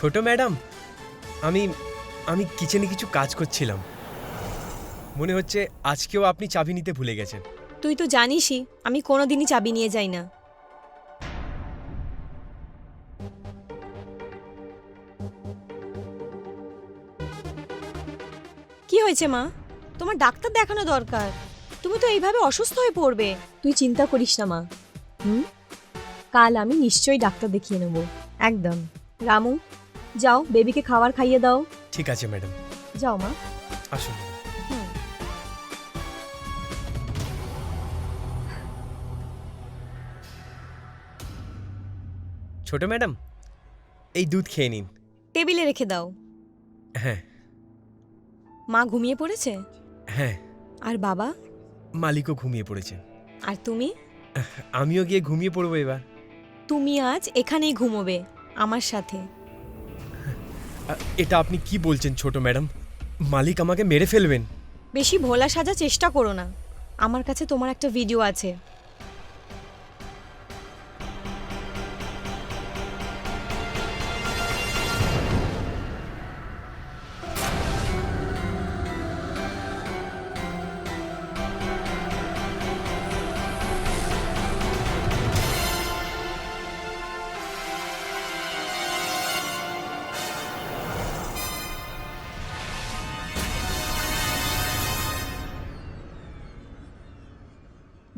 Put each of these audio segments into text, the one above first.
ছোট ম্যাডাম, আমি আমি কিচেনে কিছু কাজ করছিলাম। মনে হচ্ছে আজকেও আপনি চাবি নিতে ভুলে গেছেন। তুই তো জানিসই, আমি কোনোদিনই চাবি নিয়ে যাই না। কি হয়েছে মা? তোমার ডাক্তার দেখানো দরকার। তুমি তো এইভাবে অসুস্থ হয়ে পড়বে। তুই চিন্তা করিস না মা। হুম? কাল আমি নিশ্চয়ই ডাক্তার দেখিয়ে নেব। একদম। রামু যাও বেবিকে খাবার খাইয়ে দাও। ঠিক আছে ম্যাডাম যাও মা। আসুন ছোট ম্যাডাম এই দুধ খেয়ে নিন। টেবিলে রেখে দাও। হ্যাঁ। মা ঘুমিয়ে পড়েছে? হ্যাঁ। আর বাবা? মালিকও ঘুমিয়ে পড়েছে। আর তুমি? আমিও গিয়ে ঘুমিয়ে পড়ব এবার। তুমি আজ এখানেই ঘুমোবে আমার সাথে। এটা আপনি কি বলছেন, ছোট ম্যাডাম? মালিক আমাকে মেরে ফেলবেন। বেশি ভোলা সাজা চেষ্টা করো না। আমার কাছে তোমার একটা ভিডিও আছে।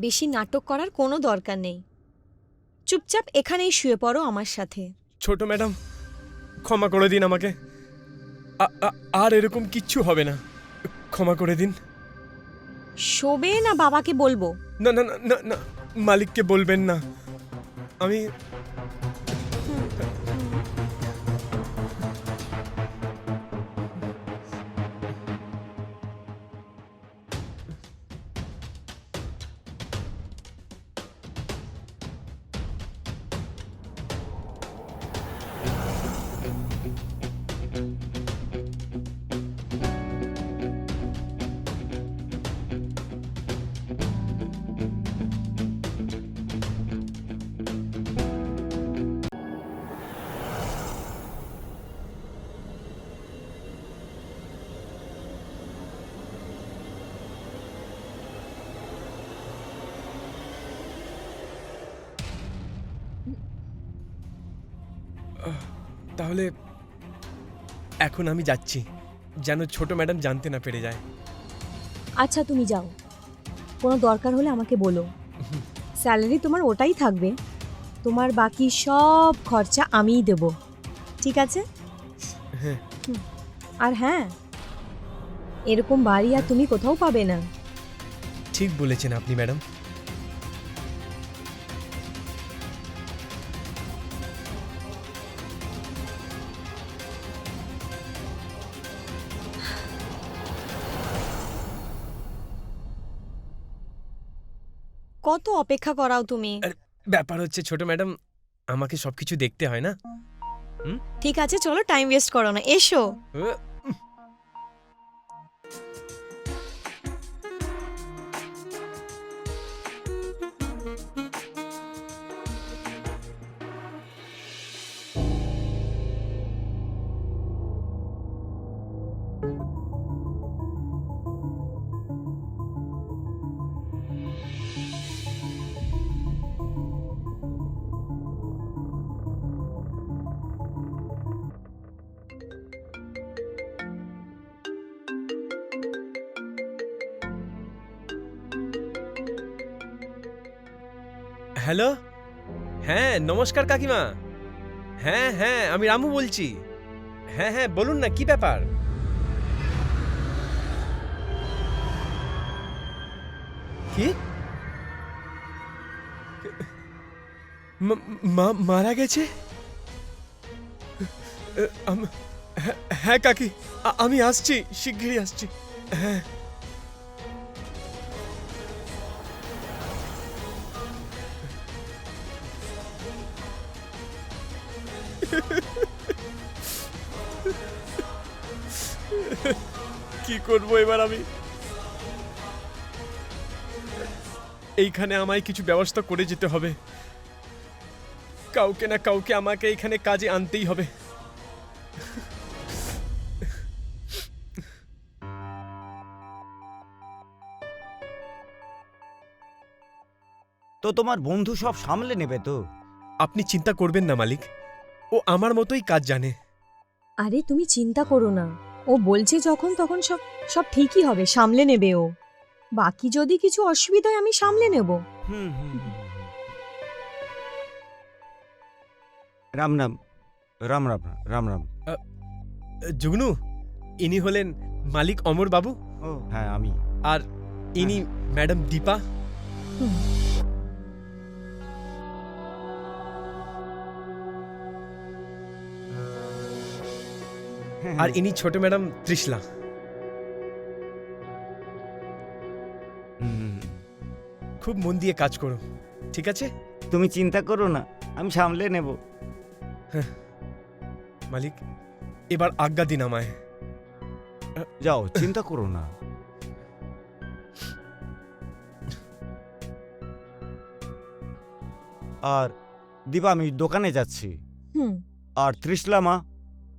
বেশি নাটক করার কোনো দরকার নেই। চুপচাপ এখানেই শুয়ে পড়ো আমার সাথে। ছোট ম্যাডাম ক্ষমা করে দিন আমাকে। আর এরকম কিচ্ছু হবে না। ক্ষমা করে দিন। শোবে না বাবাকে বলব। না না না না মালিককে বলবেন না। আমি তাহলে এখন আমি যাচ্ছি। যেন ছোট ম্যাডাম জানতে না পেরে যায়। আচ্ছা তুমি যাও। কোনো দরকার হলে আমাকে বলো। স্যালারি তোমার ওটাই থাকবে। তোমার বাকি সব খরচা আমিই দেব। ঠিক আছে? হ্যাঁ। আর হ্যাঁ এরকম বাড়ি আর তুমি কোথাও পাবে না। ঠিক বলেছেন আপনি ম্যাডাম। কত অপেক্ষা করাও তুমি? ব্যাপার হচ্ছে ছোট ম্যাডাম আমাকে সবকিছু দেখতে হয় না। ঠিক আছে চলো টাইম ওয়েস্ট করো না। এসো। হ্যালো? হ্যাঁ নমস্কার কাকিমা। হ্যাঁ হ্যাঁ আমি রামু বলছি। হ্যাঁ হ্যাঁ বলুন না, কি ব্যাপার? কি? মারা গেছে? হ্যাঁ- হ্যাঁ কাকি আমি আসছি, শিগগিরই আসছি। হ্যাঁ। করব এবার আমি। এইখানে আমায় কিছু ব্যবস্থা করে যেতে হবে। কাউকে না কাউকে আমাকে এখানে কাজে আনতেই হবে। তো তোমার বন্ধু সব সামলে নেবে তো? আপনি চিন্তা করবেন না মালিক। ও আমার মতোই কাজ জানে। আরে তুমি চিন্তা করো না। ও বলছে যখন তখন সব সব ঠিকই হবে সামলে নেবে ও। বাকি যদি কিছু অসুবিধা হয় আমি সামলে নেব। হুম হুম হুম, হুম। রাম রাম। রাম রাম রাম রাম। জুগনু ইনি হলেন মালিক অমর বাবু ও হ্যাঁ আমি। আর ইনি ম্যাডাম দীপা? আর ইনি ছোট ম্যাডাম ত্রিশলা খুব মন দিয়ে কাজ করো ঠিক আছে? তুমি চিন্তা করো না আমি সামলে নেব। মালিক এবার আজ্ঞা দিন আমায়। যাও চিন্তা করো না। আর দিবা আমি দোকানে যাচ্ছি। আর ত্রিশলা মা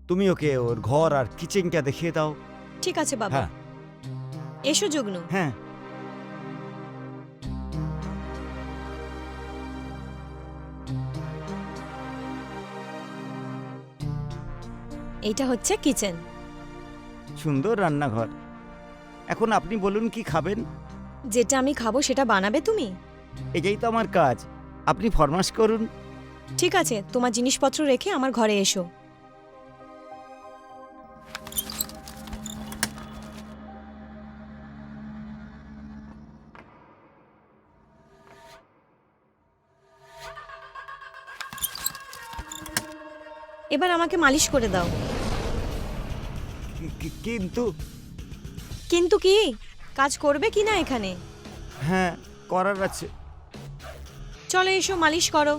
তুমি ওকে ওর ঘর আর কিচেনটা দেখিয়ে দাও। ঠিক আছে বাবা। হ্যাঁ। এসো যুগ্ন। হ্যাঁ। এইটা হচ্ছে কিচেন। সুন্দর রান্নাঘর। এখন আপনি বলুন কি খাবেন? যেটা আমি খাব সেটা বানাবে তুমি? এটাই তো আমার কাজ। আপনি ফরমাস করুন। ঠিক আছে তোমার জিনিসপত্র রেখে আমার ঘরে এসো। এবার আমাকে মালিশ করে দাও। কিন্তু? কিন্তু কি? কাজ করবে কি না এখানে? হ্যাঁ করার আছে। চলো এসো মালিশ করো।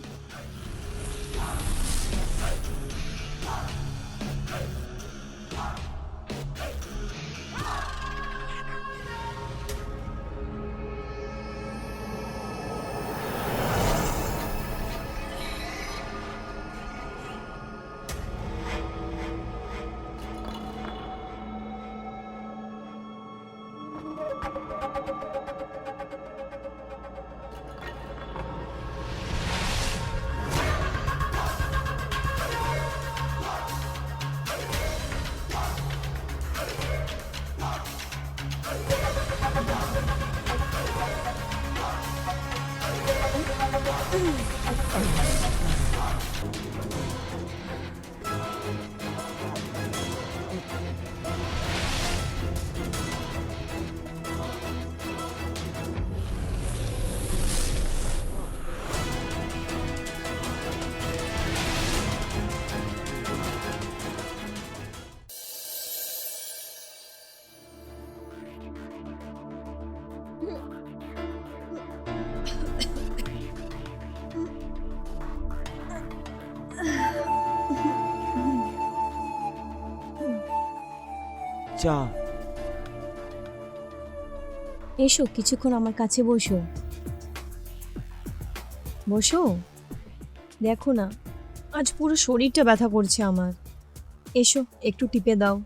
Ooh. চা এসো, কিছুক্ষণ আমার কাছে বসো। বসো? দেখো না, আজ পুরো শরীরটা ব্যথা করছে আমার। এসো, একটু টিপে দাও।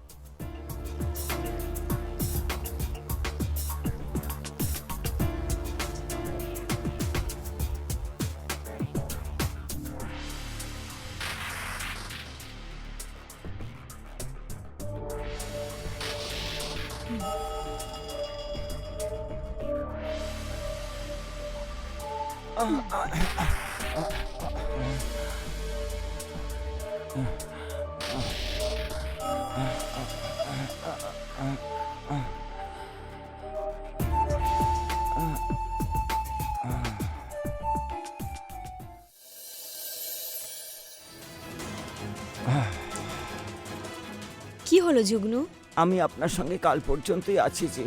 কি হলো, যুগ্নু? আমি আপনার সঙ্গে কাল পর্যন্তই আছি যে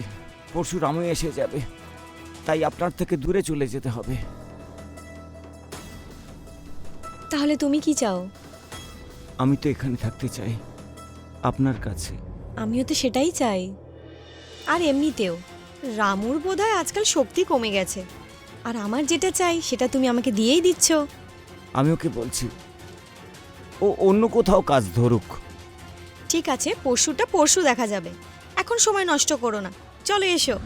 পরশু রামু এসে যাবে। তাই আপনার থেকে দূরে চলে যেতে হবে। তাহলে তুমি কি চাও? আমি তো এখানে থাকতে চাই আপনার কাছে। আমিও তো সেটাই চাই। আর এমনিতেও রামুর বোধহয় আজকাল শক্তি কমে গেছে। আর আমার যেটা চাই সেটা তুমি আমাকে দিয়েই দিচ্ছ। আমি ওকে বলছি ও অন্য কোথাও কাজ ধরুক। ঠিক আছে পরশুটা পরশু দেখা যাবে। এখন সময় নষ্ট করো না। চলো এসো।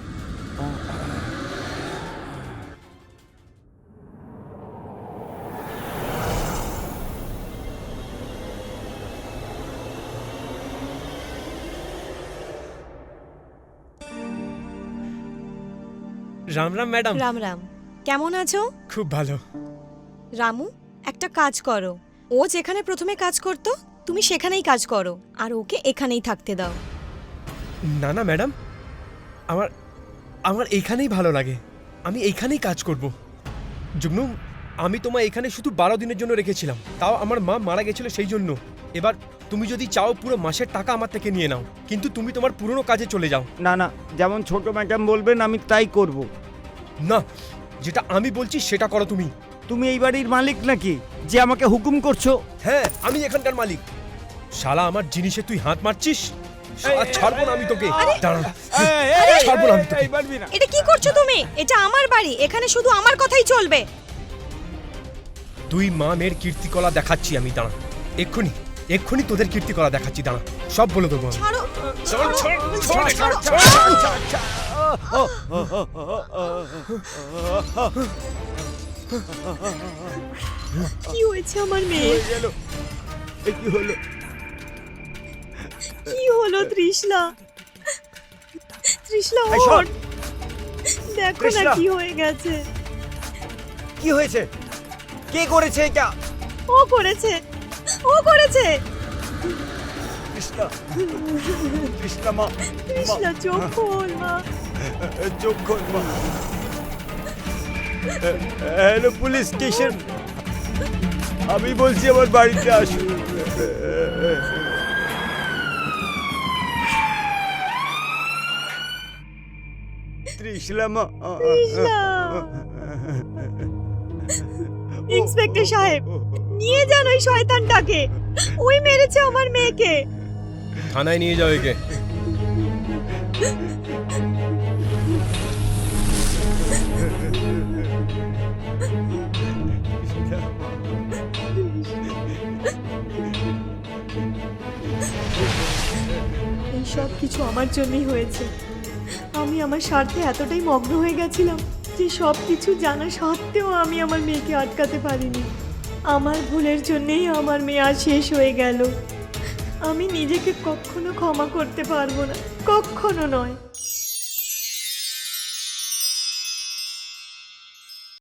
রাম রাম ম্যাডাম। রাম রাম। কেমন আছো? খুব ভালো। রামু একটা কাজ করো। ও যেখানে প্রথমে কাজ করতো তুমি সেখানেই কাজ করো। আর ওকে এখানেই থাকতে দাও। না না ম্যাডাম। আমার আমার এইখানেই ভালো লাগে। আমি এইখানেই কাজ করব। জুগনু আমি তোমায় এখানে শুধু বারো দিনের জন্য রেখেছিলাম। তাও আমার মা মারা গেছিল সেই জন্য। এবার তুমি যদি চাও পুরো মাসের টাকা আমার থেকে নিয়ে নাও। কিন্তু তুমি তোমার পুরনো কাজে চলে যাও। না না যেমন ছোট ম্যাডাম বলবেন আমি তাই করব। না যেটা আমি বলছি সেটা করো তুমি। তুমি এই বাড়ির মালিক নাকি যে আমাকে হুকুম করছ? হ্যাঁ আমি এখানকার মালিক। শালা আমার জিনিসে তুই হাত মারছিস? শালা ছাড়বো না আমি তোকে। দাঁড়া। ছাড়বো না আমি তোকে। এটা কি করছ তুমি? এটা আমার বাড়ি এখানে শুধু আমার কথাই চলবে। তুই মা মেয়ের কীর্তিকলা দেখাচ্ছি আমি দাঁড়া। এক্ষুনি এক্ষুনি তোদের কীর্তিকলা দেখাচ্ছি দাঁড়া। সব বলে দেবো আমি। ছাড়ো ছাড়, ছাড়, ছাড়, ছাড়ো, ছাড়, ছাড়ো। কি হয়েছে আমার মেয়ে? কি হলো? কি হলো তৃষ্ণা? তৃষ্ণা ওঠ। দেখো না কি হয়ে গেছে। কি হয়েছে? কে করেছে এটা? ও করেছে। ও করেছে। কৃষ্ণা কৃষ্ণা মা। তৃষ্ণা চোখ খোল মা। চোখ খোল মা হ্যালো পুলিশ স্টেশন আমি বলছি আমার বাড়িতে আসুন ত্রিশলা মা তৃষ্ণা ইন্সপেক্টর সাহেব নিয়ে যান ওই শয়তানটাকে ওই মেরেছে আমার মেয়েকে থানায় নিয়ে যাও একে সব কিছু আমার জন্যই হয়েছে। আমি আমার স্বার্থে এতটাই মগ্ন হয়ে গেছিলাম যে সব কিছু জানা সত্ত্বেও আমি আমার মেয়েকে আটকাতে পারিনি। আমার ভুলের জন্যেই আমার মেয়ে আর শেষ হয়ে গেল। আমি নিজেকে কখনো ক্ষমা করতে পারব না, কখনো নয়।